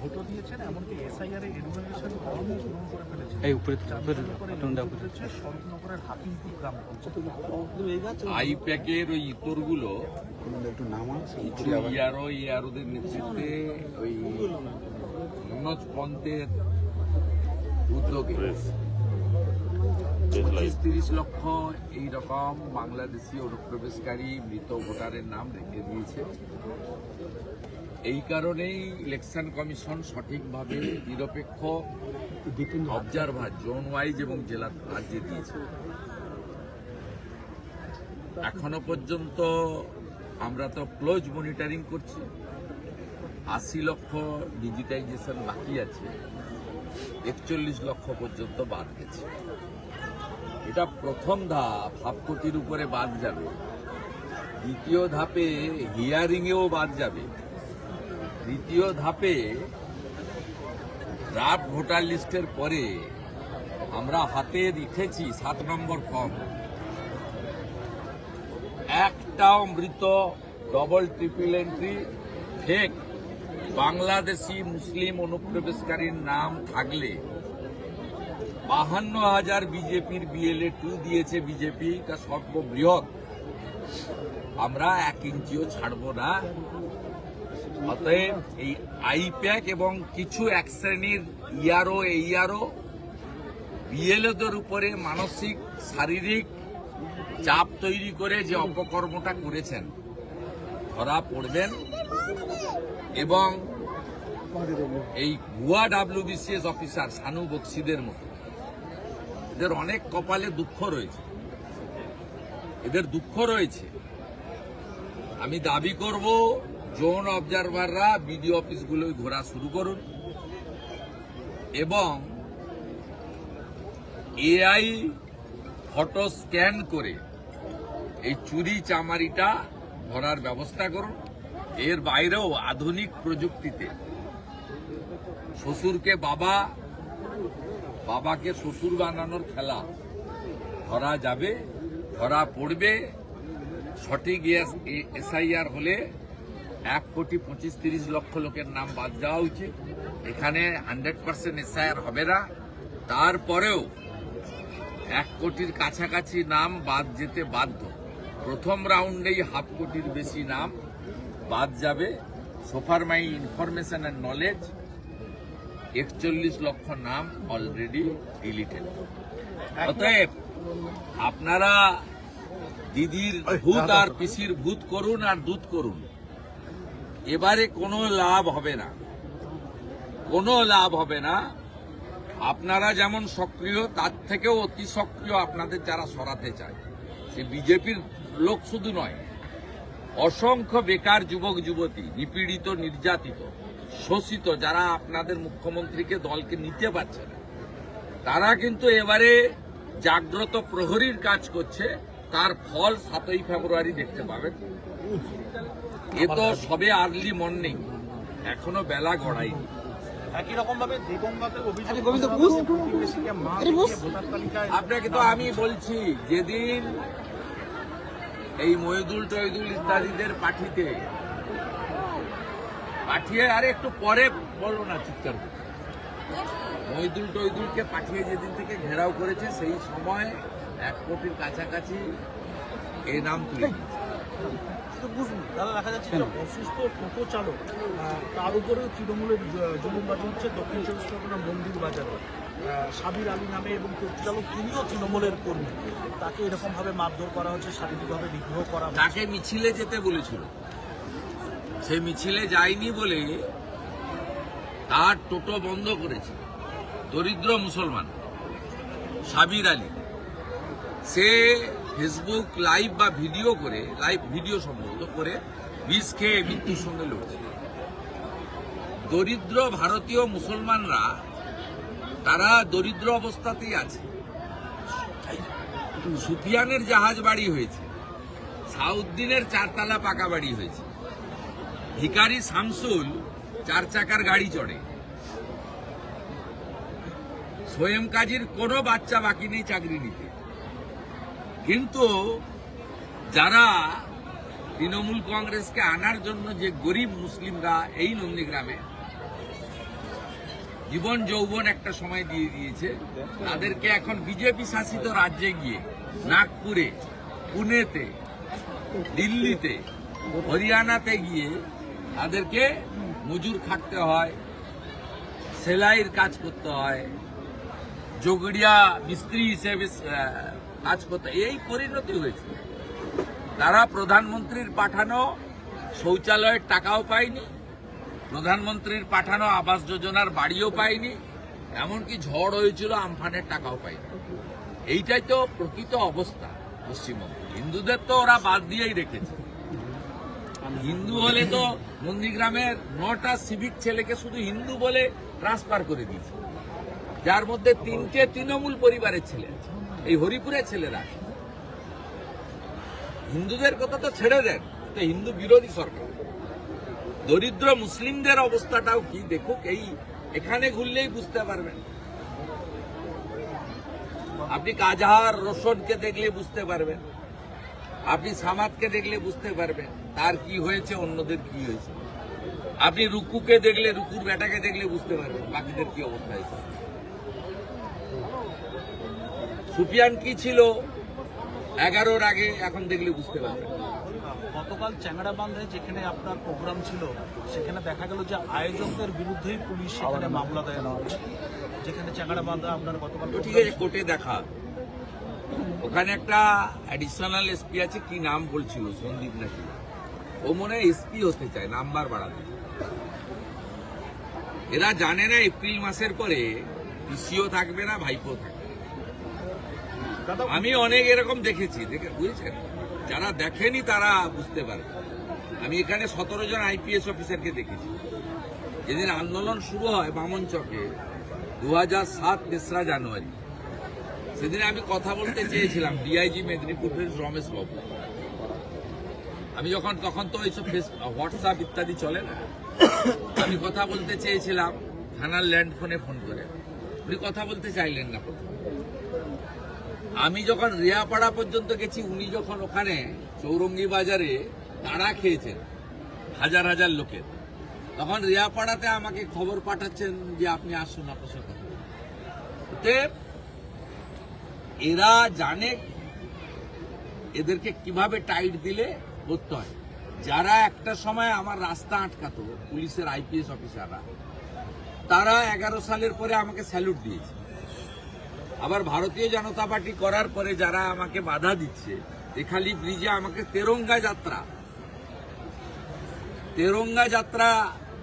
ভোটও দিয়েছেন এমনকি এসআইআর এর এডুকেশন করে ফেলেছেন। এই উপরে চার করে এডুকেশন শরৎনগরের হাকিমপুর গ্রাম পঞ্চায়েত। আই প্যাকের ওই ইতরগুলো একটু নামা কিছু ইয়ারো ইয়ারোদের নেতৃত্বে ওই মনোজ পন্থের উদ্যোগে পঁচিশ তিরিশ লক্ষ এইরকম বাংলাদেশি অনুপ্রবেশকারী মৃত ভোটারের নাম রেখে দিয়েছে। এই কারণেই ইলেকশন কমিশন সঠিকভাবে নিরপেক্ষ অবজারভার জোন ওয়াইজ এবং জেলা রাজ্যে দিয়েছে। এখনও পর্যন্ত আমরা তো ক্লোজ মনিটরিং করছি। আশি লক্ষ ডিজিটাইজেশন বাকি আছে। একচল্লিশ লক্ষ পর্যন্ত বাদ গেছে। এটা প্রথম ধাপ হাফ কোটির উপরে বাদ যাবে। দ্বিতীয় ধাপে হিয়ারিংয়েও বাদ যাবে। তৃতীয় ধাপে ড্রাফট ভোটার লিস্টের পরে আমরা হাতে রেখেছি সাত নম্বর ফর্ম একটাও মৃত double triple entry fake Bangladeshi, মুসলিম অনুপ্রবেশকারীর নাম থাকলে বাহান্ন হাজার বিজেপির বিএলএ টু দিয়েছে বিজেপি তা সর্ববৃহৎ। আমরা এক ইঞ্চিও ছাড়ব না। অতএব এই আইপ্যাক এবং কিছু এক শ্রেণির ইয়ারও এইয়ারও বিএলওদের উপরে মানসিক, শারীরিক চাপ তৈরি করে যে অপকর্মটা করেছেন, ধরা পড়বেন এবং এই ভুয়া ডাব্লিউবিসিএস অফিসার সানু বক্সিদের মতো। এদের অনেক কপালে দুঃখ রয়েছে। এদের দুঃখ রয়েছে। আমি দাবি করব জোন অবজারভাররা বিডিও অফিসগুলোয় ঘোরা শুরু করুন। এবং এআই ফটো স্ক্যান করে এই চুরি চামারিটা ধরার ব্যবস্থা করুন। এর বাইরেও আধুনিক প্রযুক্তিতে শ্বশুরকে বাবা, বাবাকে শ্বশুর বানানোর খেলা ধরা যাবে, ধরা পড়বে। সঠিক এসআইআর হলে এক কোটি পঁচিশ তিরিশ লক্ষ লোকের নাম বাদ দেওয়া উচিত। এখানে হান্ড্রেড পার্সেন্ট এসআইআর হবে না। তারপরেও এক কোটির কাছাকাছি নাম বাদ যেতে বাধ্য। প্রথম রাউন্ডেই হাফ কোটির বেশি নাম বাদ যাবে। সোফার মাই ইনফরমেশন অ্যান্ড নলেজ একচল্লিশ লক্ষ নাম অলরেডি ডিলিটেড। অতএব আপনারা দিদির ভূত আর পিসির ভূত করুন আর দুধ করুন। এবারে কোনো লাভ হবে না। কোনো লাভ হবে না। আপনারা যেমন সক্রিয়, তার থেকেও অতি সক্রিয় আপনাদের যারা সরাতে চায়। সে বিজেপির লোক শুধু নয়, অসংখ্য বেকার যুবক, যুবতী, নিপীড়িত, নির্যাতিত, শোষিত, যারা আপনাদের মুখ্যমন্ত্রীকে দলকে নিতে পারছে না, তারা কিন্তু এবারে জাগ্রত প্রহরীর কাজ করছে। তার ফল সাতই ফেব্রুয়ারি দেখতে পাবেন। এ তো সবে আর্লি মর্নিং এখনও বেলা গড়ায়নি আপনাকে তো আমি বলছি যেদিন এই মহিদুল টহিদুল ইত্যাদিদের পাঠিতে পাঠিয়ে আরে একটু পরে বলব না চিৎকার করে। মহিদুল টহিদুলকে পাঠিয়ে যেদিন থেকে ঘেরাও করেছে সেই সময় এক কোটির কাছাকাছি এই নাম তুলে নিয়েছে। দাদা দেখা যাচ্ছে যে অসুস্থ টোটো চালক তার উপরেও তৃণমূলের জ- জুলুমবাজি হচ্ছে দক্ষিণ চব্বিশ পরগনা মন্দির বাজারে। সাবির আলী নামে এবং টোটো চালক তিনিও তৃণমূলের কর্মী। তাকে এরকম ভাবে মারধর করা হচ্ছে শারীরিকভাবে বিগ্রহ করা তাকে মিছিলে যেতে বলেছিল। সে মিছিলে যায়নি বলে তার টোটো বন্ধ করেছে। দরিদ্র মুসলমান সাবির আলী। সে ফেসবুক লাইভ বা ভিডিও করে লাইভ ভিডিও সম্ভবত করে বিষ খেয়ে মৃত্যুর সঙ্গে লড়ছে। দরিদ্র ভারতীয় মুসলমানরা, তারা দরিদ্র অবস্থাতেই আছে। সুফিয়ানের জাহাজ বাড়ি হয়েছে, সাউদ্দিনের চারতলা পাকা বাড়ি হয়েছে। ভিকারি শামসুল চার চাকার গাড়ি চড়ে। সোয়েম কাজীর কোনো বাচ্চা বাকি নেই চাকরি নিতে। কিন্তু যারা তৃণমূল কংগ্রেসকে আনার জন্য যে গরিব মুসলিমরা এই নন্দীগ্রামে জীবন যৌবন একটা সময় দিয়ে দিয়েছে, তাদেরকে এখন বিজেপি শাসিত রাজ্যে গিয়ে নাগপুরে, পুনেতে, দিল্লিতে, হরিয়ানাতে গিয়ে তাদেরকে মজুর খাটতে হয়, সেলাইয়ের কাজ করতে হয় যোগড়িয়া মিস্ত্রি হিসেবে কাজ করতে এই পরিণতি হয়েছে। তারা প্রধানমন্ত্রীর পাঠানো শৌচালয়ের টাকাও পায়নি, প্রধানমন্ত্রীর পাঠানো আবাস যোজনার বাড়িও পায়নি, এমনকি ঝড় হয়েছিল, আমফানের টাকাও পায়নি। এইটাই তো প্রকৃত অবস্থা পশ্চিমবঙ্গে। হিন্দুদের তো ওরা বাদ দিয়েই রেখেছে। হিন্দু হলে তো নন্দীগ্রামের নটা সিভিক ছেলেকে শুধু হিন্দু বলে ট্রান্সফার করে দিয়েছে। যার মধ্যে তিনটে তৃণমূল পরিবারের ছেলে আছে। এই হরিপুরের ছেলেরা। হিন্দুদের কথা তো ছেড়ে দেন তো হিন্দু বিরোধী সরকার। দরিদ্র মুসলিমদের অবস্থাটাও কি দেখুক, এই এখানে ঘুরলেই বুঝতে পারবেন। আপনি কাজাহার রোশনকে দেখলে বুঝতে পারবেন, আপনি সামাদকে দেখলে বুঝতে পারবেন, তার কি হয়েছে, অন্যদের কি হয়েছে। আপনি রুকুকে দেখলে, রুকুর বেটাকে দেখলে বুঝতে পারবেন, বাকিদের কি অবস্থা হয়েছে। সুফিয়ান কি ছিল? এগারোর আগে এখন দেখলে বুঝতে পারবেন গতকাল চ্যাংড়া বান্ধে যেখানে আপনার প্রোগ্রাম ছিল সেখানে দেখা গেল যে আয়োজকদের বিরুদ্ধেই পুলিশ সেখানে মামলা দায়ের হচ্ছে যেখানে চ্যাংড়া বান্ধে আপনার গতকাল ঠিক আছে কোর্টে দেখা। ওখানে একটা অ্যাডিশনাল এসপি আছে কি নাম বলছিল? সন্দীপ নাকি? ও মনে হয় এসপি হতে চায় নাম্বার বাড়াতে। এরা জানে না এপ্রিল মাসের পরে পিসিও থাকবে না ভাইপো থাকবে। আমি অনেক এরকম দেখেছি, দেখে বুঝেছেন? যারা দেখেনি তারা বুঝতে পারবে। আমি এখানে সতেরো জন আইপিএস অফিসারকে দেখেছি। যেদিন আন্দোলন শুরু হয় বামন চকে দু হাজার সাত তেসরা জানুয়ারি। সেদিন আমি কথা বলতে চেয়েছিলাম ডিআইজি মেদিনীপুরের রমেশ বাবু। আমি যখন, তখন তো এইসব ফেস, হোয়াটসঅ্যাপ ইত্যাদি চলে না। আমি কথা বলতে চেয়েছিলাম থানার ল্যান্ড ফোনে ফোন করে। উনি কথা বলতে চাইলেন না প্রথমে। আমি যখন রিয়াপাড়া পর্যন্ত গেছি, উনি যখন ওখানে চৌরঙ্গি বাজারে তাড়া খেয়েছেন, হাজার হাজার লোকের, তখন রিয়াপাড়াতে আমাকে খবর পাঠাচ্ছেন যে আপনি আসুন আপনার সাথে এরা জানে এদেরকে কীভাবে টাইট দিলে করতে হয়। যারা একটা সময় আমার রাস্তা আটকাতো, পুলিশের আইপিএস অফিসাররা, তারা এগারো সালের পরে আমাকে স্যালুট দিয়েছে। আবার ভারতীয় জনতা পার্টি করার পরে যারা আমাকে বাধা দিচ্ছে এখালি ব্রিজে আমাকে তেরঙ্গা যাত্রা। তেরঙ্গা যাত্রা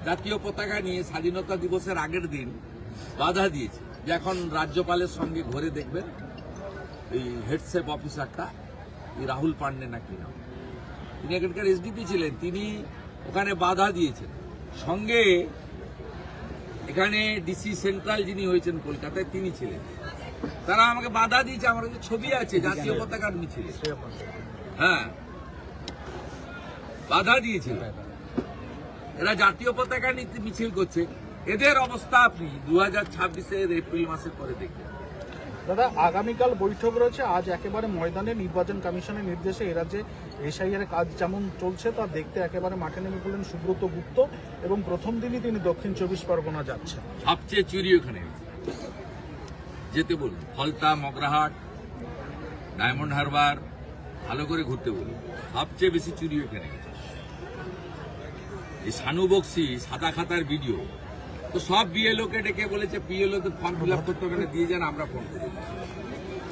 জাতীয় পতাকা নিয়ে স্বাধীনতা দিবসের আগের দিন বাধা দিয়েছে। যে এখন রাজ্যপালের সঙ্গে ঘুরে দেখবেন, এই হেডসেপ অফিসারটা, এই রাহুল পান্ডে নাকি নাম? তিনি এখানকার এসডিপি ছিলেন, তিনি ওখানে বাধা দিয়েছেন। সঙ্গে এখানে ডিসি সেন্ট্রাল যিনি হয়েছেন কলকাতায়, তিনি ছিলেন। তারা আমাকে বাধা দিয়েছে আমার কাছে ছবি আছে জাতীয় পতাকার মিছিলে। হ্যাঁ। বাধা দিয়েছিল। এরা জাতীয় পতাকা নিতে মিছিল করছে। এদের অবস্থা আপনি দু হাজার ছাব্বিশের এপ্রিল মাসের পরে দেখবেন। দাদা আগামীকাল বৈঠক রয়েছে। আজ একেবারে ময়দানে নির্বাচন কমিশনের নির্দেশে এ রাজ্যে এসআইআর কাজ যেমন চলছে তা দেখতে একেবারে মাঠে নেমে পড়লেন সুব্রত গুপ্ত এবং প্রথম দিনই তিনি দক্ষিণ চব্বিশ পরগনা যাচ্ছেন। সবচেয়ে চুরি ওখানে। যেতে বলুন। ফলতা মগরাহাট ডায়মন্ড হারবার ভালো করে ঘুরতে বলুন। সবচেয়ে বেশি চুরি ওখানে হয়েছে। এই সানু বক্সি সাদা খাতার ভিডিও। তো সব বিএলও কে ডেকে বলেছে বিএলও তে ফর্ম ফিল আপ করতে হবে না দিয়ে যান আমরা ফোন করে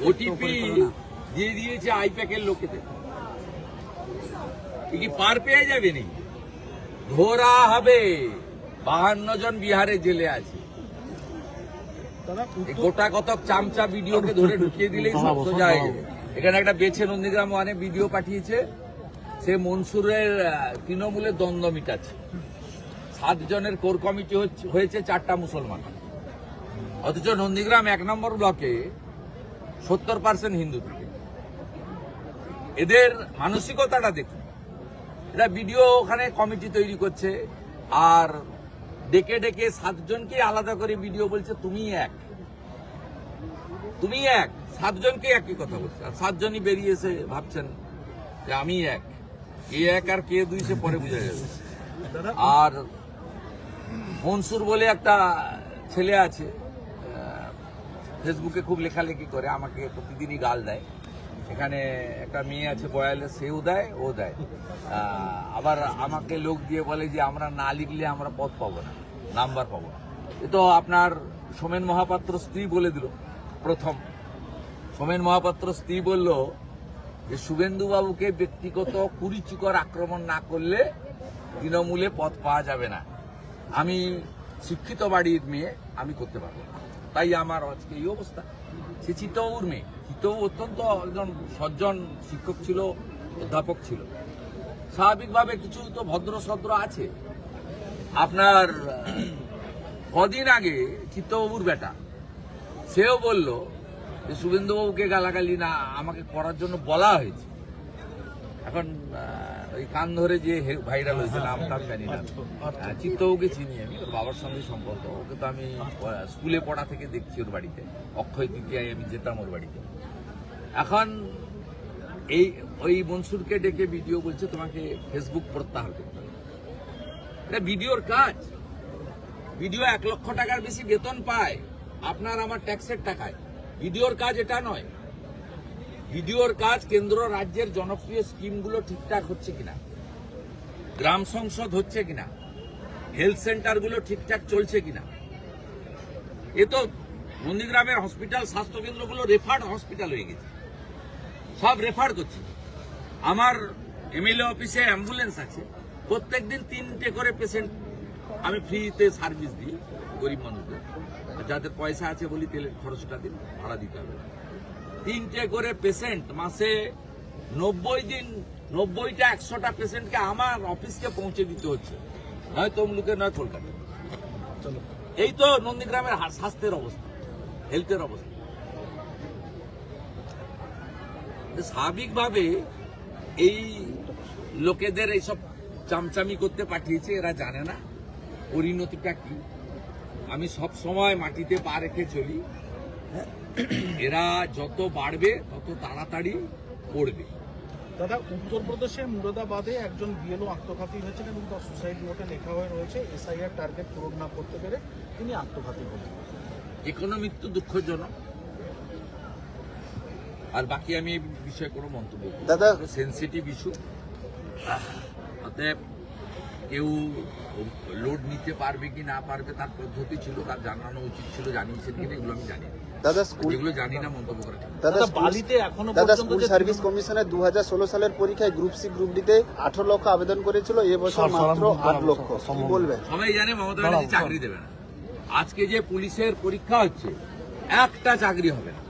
ওটিপি দিয়ে দিয়েছে আইপ্যাকের লোকেদের। কি পার পেয়ে যাবে নি ধরা হবে। বাহান্ন জন বিহারে জেলে আছে। গোটা কতক চামচা ভিডিওকে ধরে ঢুকিয়ে দিলেই সব সোজা হয়ে যাবে। এখানে একটা বেছে নন্দীগ্রাম ওয়ানে ভিডিও পাঠিয়েছে। সে মনসুরের তৃণমূলের দ্বন্দ্ব মিটাচ্ছে। সাত জনের কোর কমিটি হচ্ছে- হয়েছে চারটা মুসলমান। অথচ নন্দীগ্রাম এক নম্বর ব্লকে সত্তর পার্সেন্ট হিন্দু থাকে। এদের মানসিকতাটা দেখুন। এটা ভিডিও ওখানে কমিটি তৈরি করছে। আর ডেকে ডেকে সাতজনকে আলাদা করে ভিডিও বলছে, তুমি এক। তুমি এক। সাতজনকে একই কথা বলছে। আর সাতজনই বেরিয়েছে ভাবছেন যে আমি এক। কে এক আর কে দুই সে পরে বোঝা যাবে। আর মনসুর বলে একটা ছেলে আছে ফেসবুকে খুব লেখালেখি করে, আমাকে প্রতিদিনই গাল দেয়। এখানে একটা মেয়ে আছে বয়ালে সেও দেয়, ও দেয়। আবার আমাকে লোক দিয়ে বলে যে, আমরা না লিখলে আমরা পথ পাবো না। নাম্বার পাবো। এ তো আপনার সোমেন মহাপাত্র স্ত্রী বলে দিল, প্রথম। সোমেন মহাপাত্র স্ত্রী বলল যে শুভেন্দু বাবুকে ব্যক্তিগত কুরুচিকর আক্রমণ না করলে তৃণমূলে পথ পাওয়া যাবে না। আমি শিক্ষিত বাড়ির মেয়ে, আমি করতে পারব তাই আমার আজকে এই অবস্থা। সে চিত্তবাবুর মেয়ে। চিত্তবাবু অত্যন্ত একজন সজ্জন শিক্ষক ছিল, অধ্যাপক ছিল। স্বাভাবিকভাবে কিছু তো ভদ্র সদ্র আছে। আপনার কদিন আগে চিত্তবাবুর বেটা সেও বলল যে শুভেন্দুবাবুকে গালাগালি না আমাকে করার জন্য বলা হয়েছে। এখন ওই কান ধরে যে ভাইরাল হয়েছে নাম টাম জানি না। চিত্তবাবুকে চিনি আমি ওর বাবার সঙ্গে সম্পর্ক। ওকে তো আমি স্কুলে পড়া থেকে দেখছি ওর বাড়িতে। অক্ষয় তৃতীয়ায় আমি যেতাম ওর বাড়িতে। এখন এই ওই মনসুরকে ডেকে ভিডিও বলছে তোমাকে ফেসবুক প্রত্যাহার করতে হবে। এটা ভিডিওর কাজ। ভিডিও এক লক্ষ টাকার বেশি বেতন পায়। আপনার আমার ট্যাক্সের টাকায়। ভিডিওর কাজ এটা নয়। ভিডিওর কাজ কেন্দ্র রাজ্যের জনপ্রিয় স্কিমগুলো ঠিকঠাক হচ্ছে কিনা? গ্রাম সংসদ হচ্ছে কিনা? হেলথ সেন্টারগুলো ঠিকঠাক চলছে কিনা? এ তো নন্দীগ্রামের হসপিটাল স্বাস্থ্যকেন্দ্রগুলো রেফার্ড হসপিটাল হয়ে গেছে। সব রেফার করছে। আমার এমএলএ অফিসে অ্যাম্বুলেন্স আছে। প্রত্যেকদিন তিনটে করে পেশেন্ট আমি ফ্রিতে সার্ভিস দিই গরিব মানুষদের। যাদের পয়সা আছে বলি তেলের খরচটা দিন, ভাড়া দিতে হবে। তিনটে করে পেশেন্ট মাসে নব্বই দিন, নব্বইটা, একশোটা পেশেন্টকে আমার অফিসকে পৌঁছে দিতে হচ্ছে। নয় তমলুকে নয় কলকাতা এই তো নন্দীগ্রামের স্বাস্থ্যের অবস্থা হেলথের অবস্থা। স্বাভাবিকভাবে এই লোকেদের এইসব চামচামি করতে পাঠিয়েছে এরা জানে না। পরিণতিটা কি? আমি সব সময় মাটিতে পা রেখে চলি। এরা যত বাড়বে তত তাড়াতাড়ি পড়বে। দাদা উত্তরপ্রদেশের মুরাদাবাদে একজন বিএলও আত্মঘাতী হয়েছেন এবং তার সুসাইড নোটে লেখা হয়ে রয়েছে এসআইআর টার্গেট পূরণ না করতে পেরে তিনি আত্মঘাতী হলেন যে কোনো মৃত্যু দুঃখজনক। আর বাকি আমি এই বিষয়ে কোনো মন্তব্য দাদা সেন্সিটিভ ইস্যু অতএব কেউ লোড নিতে পারবে কি না পারবে তার পদ্ধতি ছিল তার জানানো উচিত ছিল জানিয়েছেন কিনা এগুলো আমি জানি দাদা স্কুল যেগুলো জানি না মন্তব্য করা দাদা দাদা, বালিতে এখনও দাদা স্কুল সার্ভিস কমিশনের দু সালের পরীক্ষায় গ্রুপ সি গ্রুপ ডিতে আঠারো লক্ষ আবেদন করেছিল এবছর মাত্র আট লক্ষ। কি বলবেন? সবাই জানে মমতা ব্যানার্জি চাকরি দেবে না। আজকে যে পুলিশের পরীক্ষা হচ্ছে একটা চাকরি হবে না।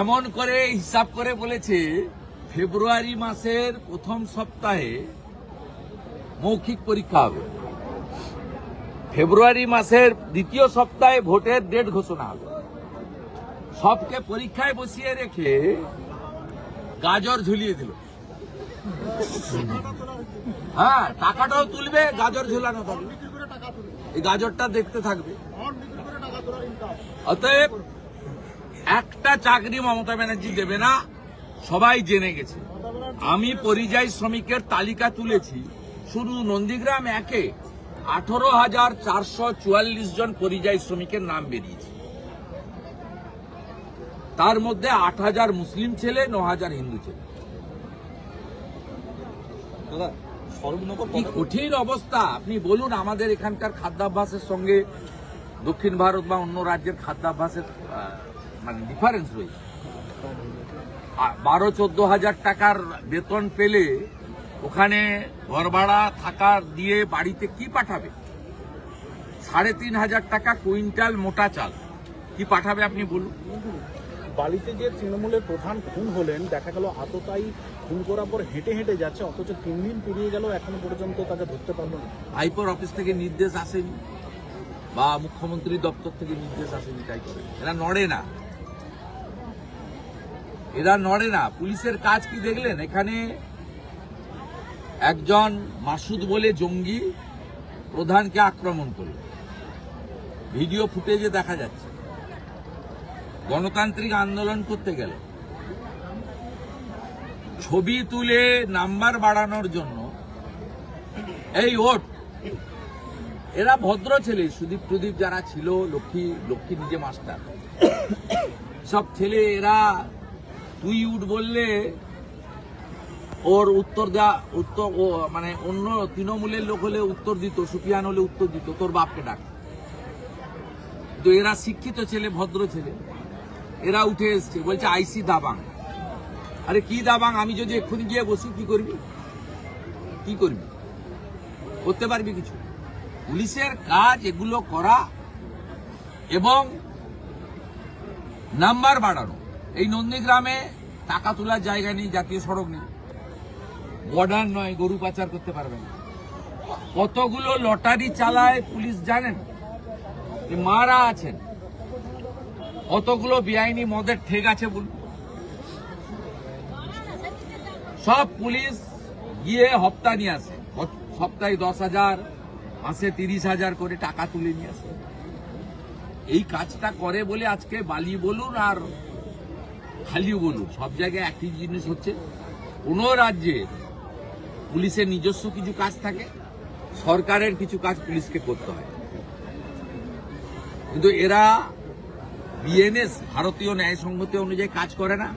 এমন করে হিসাব করে বলেছে ফেব্রুয়ারি মাসের প্রথম সপ্তাহে মৌখিক পরীক্ষা হবে। ফেব্রুয়ারি মাসের দ্বিতীয় সপ্তাহে ভোটের ডেট ঘোষণা হবে। সবকে পরীক্ষায় বসিয়ে রেখে গাজর ঝুলিয়ে দিল। হ্যাঁ টাকাটাও তুলবে, গাজর ঝুলানো থাকবে। এই গাজরটা দেখতে থাকবে। অতএব একটা চাকরি মমতা ব্যানার্জি দেবে না। সবাই জেনে গেছে। আমি পরিযায়ী শ্রমিকের তালিকা তুলেছি। শুধু নন্দীগ্রাম একে আঠারো হাজার চারশো চুয়াল্লিশ জন পরিযায়ী শ্রমিকের নাম বেরিয়েছে। তার মধ্যে আট হাজার মুসলিম ছেলে ন হাজার হিন্দু ছেলে। কি কঠিন অবস্থা। আপনি বলুন আমাদের এখানকার খাদ্যাভ্যাসের সঙ্গে দক্ষিণ ভারত বা অন্য রাজ্যের খাদ্যাভ্যাসের মানে ডিফারেন্স রয়েছে। বারো চোদ্দ হাজার টাকার বেতন পেলে ওখানে ঘর ভাড়া থাকা দিয়ে বাড়িতে কি পাঠাবে? সাড়ে তিন হাজার টাকা কুইন্টাল মোটা চাল। কি পাঠাবে আপনি বলুন? বালিতে যে তৃণমূলের প্রধান খুন হলেন দেখা গেল আততাই খুন করার পর হেঁটে হেঁটে যাচ্ছে অথচ তিন দিন পেরিয়ে গেল এখনও পর্যন্ত তাকে ধরতে পারল না। ভাইপোর অফিস থেকে নির্দেশ আসেনি বা মুখ্যমন্ত্রী দপ্তর থেকে নির্দেশ আসেনি তাই করে। এরা নড়ে না। এরা নড়ে না। পুলিশের কাজ কি দেখলেন? এখানে একজন মাসুদ বলে জঙ্গি প্রধানকে আক্রমণ করল। ভিডিও ফুটেজে দেখা যাচ্ছে। গণতান্ত্রিক আন্দোলন করতে গেল। ছবি তুলে নাম্বার বাড়ানোর জন্য এই ওট। এরা ভদ্র ছেলে, সুদীপ প্রদীপ যারা ছিল, লক্ষ্মী লক্ষ্মী নিজে মাস্টার। সব ছেলে এরা তুই উঠ বললে ওর উত্তর দেওয়া উত্তর মানে অন্য তৃণমূলের লোক হলে উত্তর দিত, সুফিয়ান হলে উত্তর দিত, তোর বাপকে ডাক। তো এরা শিক্ষিত ছেলে, ভদ্র ছেলে। এরা উঠে এসছে, বলছে, আইসি দাবাং। আরে কি দাবাং? আমি যদি এক্ষুনি গিয়ে বসি, কি করবি? কি করবি? করতে পারবি কিছু? পুলিশের কাজ এগুলো করা এবং নাম্বার বাড়ানো। এই নন্দীগ্রামে টাকা তোলার জায়গা নেই, জাতীয় সড়ক নেই। বর্ডার নয়, গরু পাচার করতে পারবে না। কতগুলো লটারি চালায় পুলিশ জানেন? মারা আছেন। কতগুলো বেআইনি মদের ঠেক আছে বলুন। সব পুলিশ গিয়ে হপ্তা নিয়ে আসে। সপ্তাহে দশ হাজার, মাসে তিরিশ হাজার করে টাকা তুলে নিয়ে আসে। এই কাজটা করে বলে আজকে বালি বলুন আর খালিও বলুন সব জায়গায় একই জিনিস হচ্ছে। কোনো রাজ্যে পুলিশের নিজস্ব কিছু কাজ থাকে, সরকারের কিছু কাজ পুলিশকে করতে হয়। কিন্তু এরা বিএনএস, ভারতীয় ন্যায় সংহতি অনুযায়ী কাজ করে না,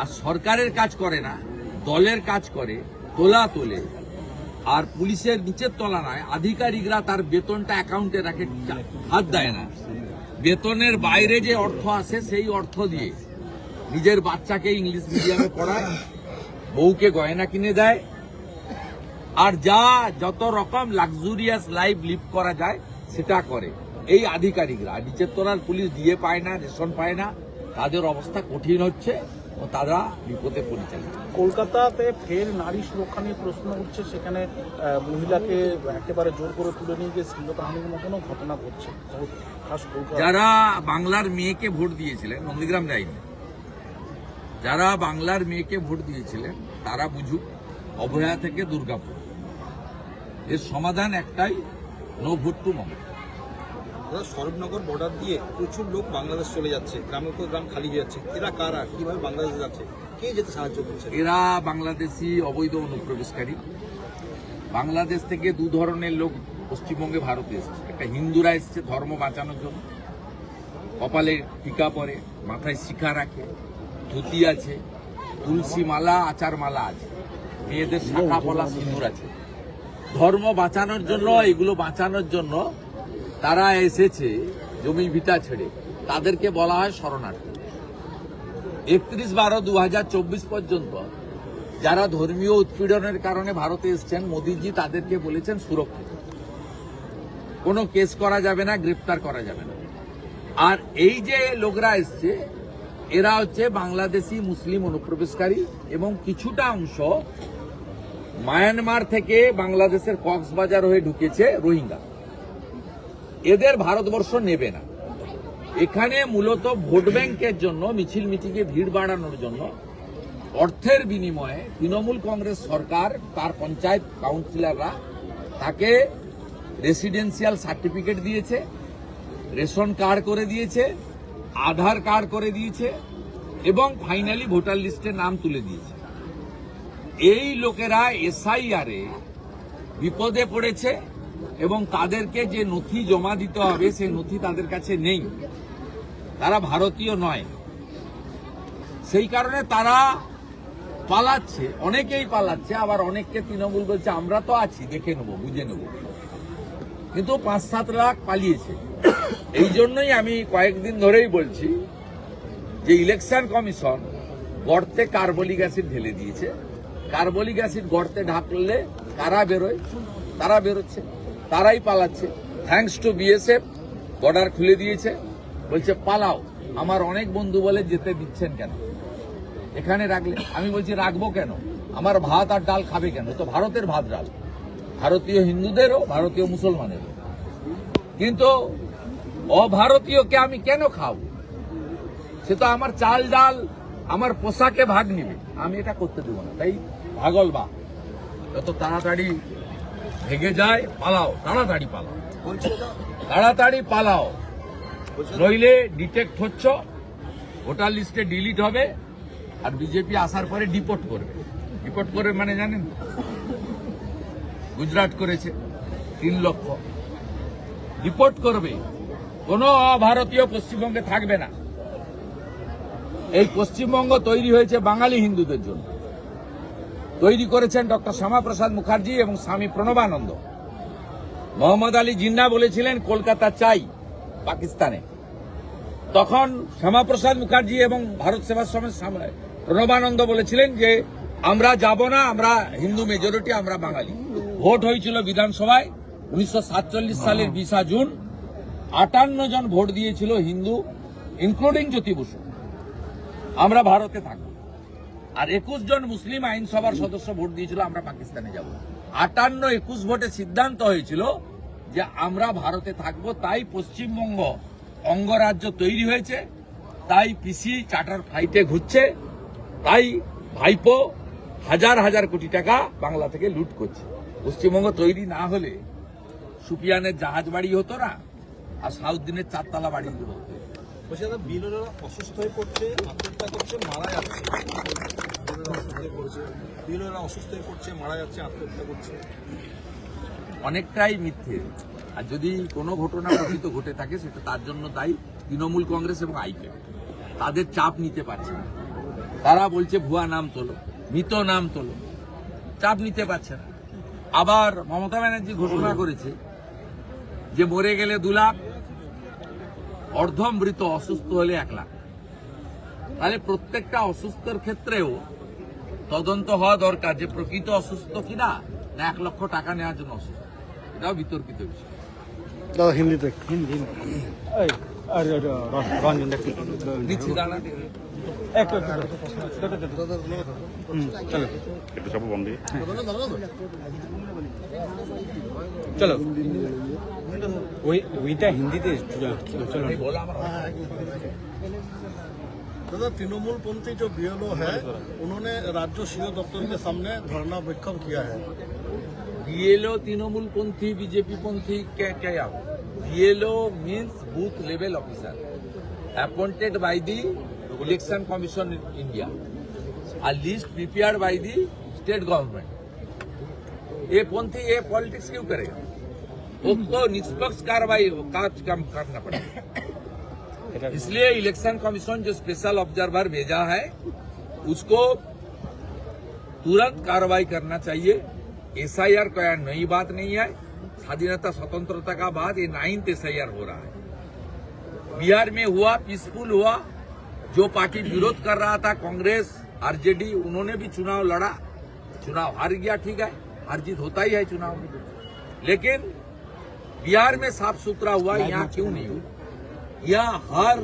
আর সরকারের কাজ করে না, দলের কাজ করে, তোলা তোলে। আর পুলিশের নিচের তলা নয় আধিকারিকরা তার বেতনটা অ্যাকাউন্টে রাখে হাত দেয় না। বেতনের বাইরে যে অর্থ আসে, সেই অর্থ দিয়ে নিজের বাচ্চাকে ইংলিশ মিডিয়ামে পড়ায় বউকে গয়না কিনে দেয় আর যা যত রকম লাক্সুরিয়াস লাইফ লিভ করা যায় সেটা করে। এই আধিকারিকরা নিচের তলার পুলিশ দিয়ে পায় না রেশন পায় না তাদের অবস্থা কঠিন হচ্ছে ও তারা বিপদে পরিচালিত। কলকাতাতে ফের নারী সুরক্ষা নিয়ে প্রশ্ন উঠছে সেখানে মহিলাকে একেবারে জোর করে তুলে নিয়ে গিয়ে শ্লীলতাহানির মতনও ঘটনা ঘটছে। যারা বাংলার মেয়েকে ভোট দিয়েছিলেন নন্দীগ্রাম যায়নি। যারা বাংলার মেয়েকে ভোট দিয়েছিলেন তারা বুঝুক অভয়া থেকে দুর্গাপুর। এর সমাধান একটাই নো ভোট টু মমতা। দাদা সরবনগর বর্ডার দিয়ে প্রচুর লোক বাংলাদেশ চলে যাচ্ছে গ্রামের পর গ্রাম খালি হয়ে যাচ্ছে। এরা কারা? কীভাবে বাংলাদেশে যাচ্ছে? কে যেতে সাহায্য করছে? এরা বাংলাদেশি অবৈধ অনুপ্রবেশকারী। বাংলাদেশ থেকে দু ধরনের লোক পশ্চিমবঙ্গে ভারতে এসেছে। একটা হিন্দুরা এসছে ধর্ম বাঁচানোর জন্য। কপালে টিকা পরে মাথায় শিখা রাখে। ধুতি আছে তুলসী মালা আচার মালা আছে। মেয়েদের শাখা পলা সিঁদুর আছে। ধর্ম বাঁচানোর জন্য, এগুলো বাঁচানোর জন্য তারা এসেছে জমি ভিটা ছেড়ে। তাদেরকে বলা হয় শরণার্থী। একত্রিশ বারো দু পর্যন্ত যারা ধর্মীয় উৎপীড়নের কারণে ভারতে এসছেন, মোদিজি তাদেরকে বলেছেন সুরক্ষিত। কোনো কেস করা যাবে না, গ্রেপ্তার করা যাবে না। আর এই যে লোকরা এসছে এরা হচ্ছে বাংলাদেশি মুসলিম অনুপ্রবেশকারী এবং কিছুটা অংশ মায়ানমার থেকে বাংলাদেশের কক্সবাজার হয়ে ঢুকেছে রোহিঙ্গা। এদের ভারতবর্ষ নেবে না। এখানে মূলত ভোট ব্যাংকের জন্য, মিছিল মিটিংয়ে ভিড় বাড়ানোর জন্য অর্থের বিনিময়ে তৃণমূল কংগ্রেস সরকার, তার পঞ্চায়েত কাউন্সিলররা তাকে রেসিডেন্সিয়াল সার্টিফিকেট দিয়েছে, রেশন কার্ড করে দিয়েছে আধার কার্ড করে দিয়েছে এবং ফাইনালি ভোটার লিস্টে নাম তুলে দিয়েছে। এই লোকেরা এসআইআরে বিপদে পড়েছে এবং তাদেরকে যে নথি জমা দিতে হবে, সেই নথি তাদের কাছে নেই। তারা ভারতীয় নয়। সেই কারণে তারা পালাচ্ছে, অনেকেই পালাচ্ছে, আবার অনেককে তৃণমূল বলছে, আমরা তো আছি, দেখে নেব, বুঝে নেব। কিন্তু পাঁচ সাত লাখ পালিয়েছে। এই জন্যই আমি কয়েকদিন ধরেই বলছি যে ইলেকশন কমিশন গর্তে কার্বলিক অ্যাসিড ঢেলে দিয়েছে। কার্বলিক অ্যাসিড গর্তে ঢাকলে কারা বেরোয়? তারা বেরোচ্ছে, তারাই পালাচ্ছে। থ্যাঙ্কস টু বিএসএফ বর্ডার খুলে দিয়েছে। বলছে, পালাও। আমার অনেক বন্ধু বলে যেতে দিচ্ছেন কেন? এখানে রাখলে আমি বলছি, রাখব কেন? আমার ভাত আর ডাল খাবে কেন? তো ভারতের ভাত ডাল। ভারতীয় হিন্দুদেরও, ভারতীয় মুসলমানেরও। কিন্তু অভারতীয়কে আমি কেন খাব? সে তো আমার চাল ডাল আমার পোশাকে ভাগ নিবে। আমি এটা করতে দেবো না। তাই ভাগল বা। যত তাড়াতাড়ি ভেঙে যায় পালাও। তাড়াতাড়ি পালাও। তাড়াতাড়ি পালাও। নইলে ডিটেক্ট হচ্ছ ভোটার লিস্টে ডিলিট হবে আর বিজেপি আসার পরে ডিপোর্ট করবে। ডিপোর্ট করবে মানে জানেন? গুজরাট করেছে তিন লক্ষ। রিপোর্ট করবে। কোনো অভারতীয় পশ্চিমবঙ্গে থাকবে না। এই পশ্চিমবঙ্গ তৈরি হয়েছে বাঙালি হিন্দুদের জন্য। তৈরি করেছেন ডক্টর শ্যামাপ্রসাদ মুখার্জি এবং স্বামী প্রণবানন্দ। মোহাম্মদ আলী জিন্না বলেছিলেন কলকাতা চাই পাকিস্তানে। তখন শ্যামাপ্রসাদ মুখার্জি এবং ভারত সেবাশ্রমের প্রণবানন্দ বলেছিলেন যে আমরা যাব না আমরা হিন্দু মেজরিটি আমরা বাঙালি। ভোট হয়েছিল বিধানসভায় উনিশশো সাতচল্লিশ সালের বিশা জুন। আটান্ন জন ভোট দিয়েছিল হিন্দু ইনক্লুডিং জ্যোতি বসু। আমরা ভারতে থাকব। আর একুশ জন মুসলিম আইনসভার সদস্য ভোট দিয়েছিল, আমরা পাকিস্তানে যাব। আটান্ন একুশ ভোটে সিদ্ধান্ত হয়েছিল যে আমরা ভারতে থাকব, তাই পশ্চিমবঙ্গ অঙ্গরাজ্য তৈরি হয়েছে, তাই পিসি চার্টার ফ্লাইটে ঘুরছে, তাই ভাইপো হাজার হাজার কোটি টাকা বাংলা থেকে লুট করছে। পশ্চিমবঙ্গ তৈরি না হলে সুপিয়ানের জাহাজ বাড়ি হতো না আর সাউদ্দিনের চারতলা বাড়ি হতো বলছি দাদা বিএলওরা অসুস্থ হয়ে পড়ছে আত্মহত্যা করছে মারা যাচ্ছে। অসুস্থ হয়ে পড়ছে মারা যাচ্ছে আত্মহত্যা করছে। অনেকটাই মিথ্যে। আর যদি কোনো ঘটনা প্রকৃত ঘটে থাকে সেটা তার জন্য দায়ী তৃণমূল কংগ্রেস এবং আইপি তাদের চাপ নিতে পারছে না। তারা বলছে ভুয়া নাম তোলো মৃত নাম তোলো। চাপ নিতে পারছে না। আবার মমতা ব্যানার্জি ঘোষণা করেছে যে মরে গেলে দু লাখ অর্ধমৃত অসুস্থ হলে এক লাখ। তাহলে প্রত্যেকটা অসুস্থর ক্ষেত্রেও তদন্ত হওয়া দরকার যে প্রকৃত অসুস্থ কিনা না এক লক্ষ টাকা নেওয়ার জন্য অসুস্থ। এটাও বিতর্কিত বিষয়। হিন্দিতে হিন্দি। দিচ্ছি দাঁড়া। চলো। একটু চাপো বন্ধ দিয়ে চলো ওই ওইটা হিন্দিতে চলো আমি বলা আমার दादा तृणमूल पंथी जो बीएलओ है उन्होंने राज्य सीओ दफ्तर के सामने धरना विक्षोभ किया है बीएलओ तृणमूल पंथी बीजेपी पंथी क्या क्या BLO means booth level officer appointed by the election commission in India a list prepared by the state government ये पंथी ये पॉलिटिक्स क्यों करेगा उसको निष्पक्ष कार्रवाई का काम करना पड़ेगा इसलिए इलेक्शन कमीशन जो स्पेशल ऑब्जर्वर भेजा है, उसको तुरंत कार्रवाई करना चाहिए। एसआईआर कोई नई बात नहीं है। स्वाधीनता, स्वतंत्रता का बाद ये नाइन्थ एसआईआर हो रहा है। बिहार में हुआ पीसफुल हुआ। जो पार्टी विरोध कर रहा था, कांग्रेस आरजेडी उन्होंने भी चुनाव लड़ा। चुनाव हार गया, ठीक है। हार जीत होता ही है चुनाव में। लेकिन बिहार में साफ़ सुथरा हुआ यहाँ क्यों नहीं हुआ यहाँ हर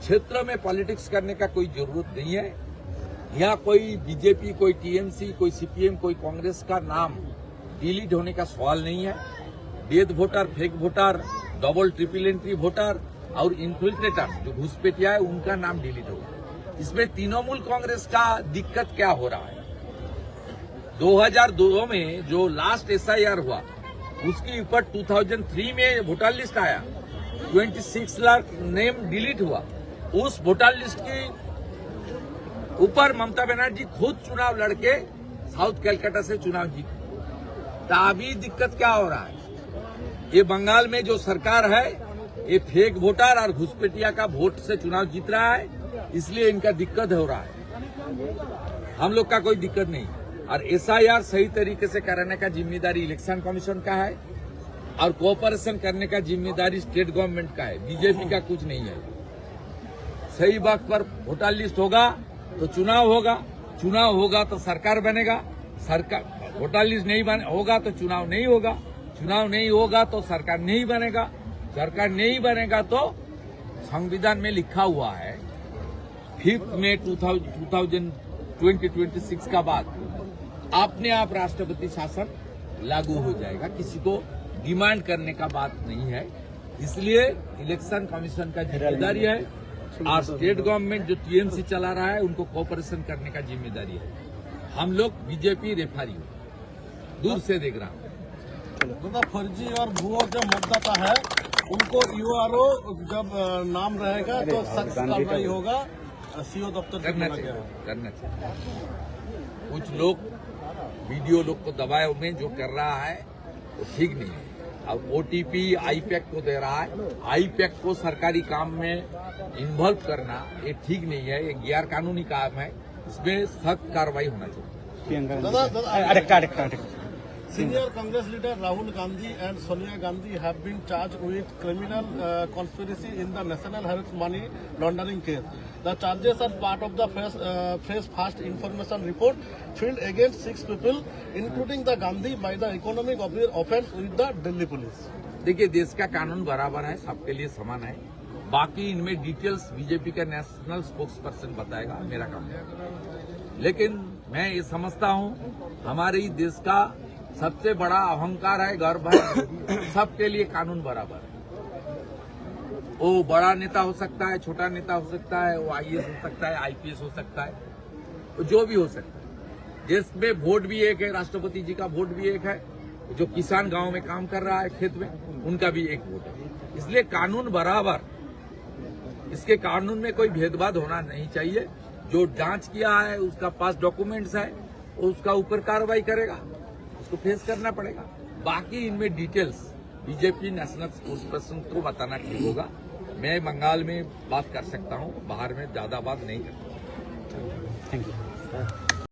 क्षेत्र में पॉलिटिक्स करने का कोई ज़रूरत नहीं है। यहाँ कोई बीजेपी कोई टीएमसी कोई सीपीएम कोई कांग्रेस का नाम डिलीट होने का सवाल नहीं है। Death voter fake voter double triple entry voter और इन्फिल्ट्रेटर जो घुसपैठिया है उनका नाम डिलीट होगा इसमें तृणमूल कांग्रेस का दिक्कत क्या हो रहा है? 2002 में जो लास्ट एसआईआर हुआ उसके ऊपर 2003 में वोटर लिस्ट आया। 26 लाख नेम डिलीट हुआ। उस वोटर लिस्ट की ऊपर ममता बनर्जी खुद चुनाव लड़के साउथ कैलकाटा से चुनाव जीती तो अभी दिक्कत क्या हो रहा है? ये बंगाल में जो सरकार है, ये फेक वोटर और घुसपेटिया का वोट से चुनाव जीत रहा है, इसलिए इनका दिक्कत हो रहा है। हम लोग का कोई दिक्कत नहीं। और एसआईआर सही तरीके से कराने का ज़िम्मेदारी इलेक्शन कमीशन का है और कोऑपरेशन करने का ज़िम्मेदारी स्टेट गवर्नमेंट का है। बीजेपी का कुछ नहीं है। सही वक्त पर वोटर लिस्ट होगा तो चुनाव होगा। चुनाव होगा तो सरकार बनेगा। सरकार वोटर लिस्ट नहीं बने, होगा तो चुनाव नहीं होगा। चुनाव नहीं होगा तो सरकार नहीं बनेगा। सरकार नहीं बनेगा तो संविधान में लिखा हुआ है। फिफ्थ में two thousand twenty twenty six का बाद। अपने आप राष्ट्रपति शासन लागू हो जाएगा। किसी को डिमांड करने का बात नहीं है। इसलिए इलेक्शन कमीशन का ज़िम्मेदारी है। और स्टेट गवर्नमेंट जो टीएमसी चला रहा है उनको कोऑपरेशन करने का ज़िम्मेदारी है। हम लोग बीजेपी रेफारी दूर से देख रहा हूँ। दादा फर्जी और भुआ जो मतदाता है। उनको यूआरओ जब नाम रहेगा तो सख्त कार्रवाई होगा। सीओ दफ्तर करना चाहिए करना चाहिए। कुछ लोग वीडियो लोग तो को दबाए में जो कर रहा है वो ठीक नहीं है। अब ओ टी ओटीपी आईपैक को दे रहा है। आईपैक को सरकारी काम में इन्वॉल्व करना ये ठीक नहीं है। ये गैर कानूनी काम है। इसमें सख्त कार्रवाई होना चाहिए। Senior Congress leader Rahul Gandhi and Sonia Gandhi have been charge with criminal conspiracy in the national health money laundering case The charges are part of the fresh, uh, fresh fast information report filed against six people, including the Gandhi, by the economic of- offense with the Delhi police. देखिए देश का कानून बराबर है सबके लिए समान है बाकी इनमें डिटेल्स बीजेपी का नेशनल स्पोक्स पर्सन बताएगा मेरा काम। लेकिन मैं ये समझता हूँ हमारे देश का सबसे बड़ा अहंकार है गर्व है सबके लिए कानून बराबर है वो बड़ा नेता हो सकता है, छोटा नेता हो सकता है, वो आईएएस हो सकता है आईपीएस हो सकता है जो भी हो सकता है। देश में वोट भी एक है, राष्ट्रपति जी का वोट भी एक है, जो किसान गाँव में काम कर रहा है खेत में, उनका भी एक वोट है। इसलिए कानून बराबर, इसके कानून में कोई भेदभाव होना नहीं चाहिए। जो जाँच किया है, उसका पास डॉक्यूमेंट्स है, वो उसका ऊपर कार्रवाई करेगा, उसको फेस करना पड़ेगा। बाकी इनमें details BJP national sports person को बताना ठीक होगा। मैं बंगाल में बात कर सकता हूँ बाहर में ज़्यादा बात नहीं कर सकता थैंक यू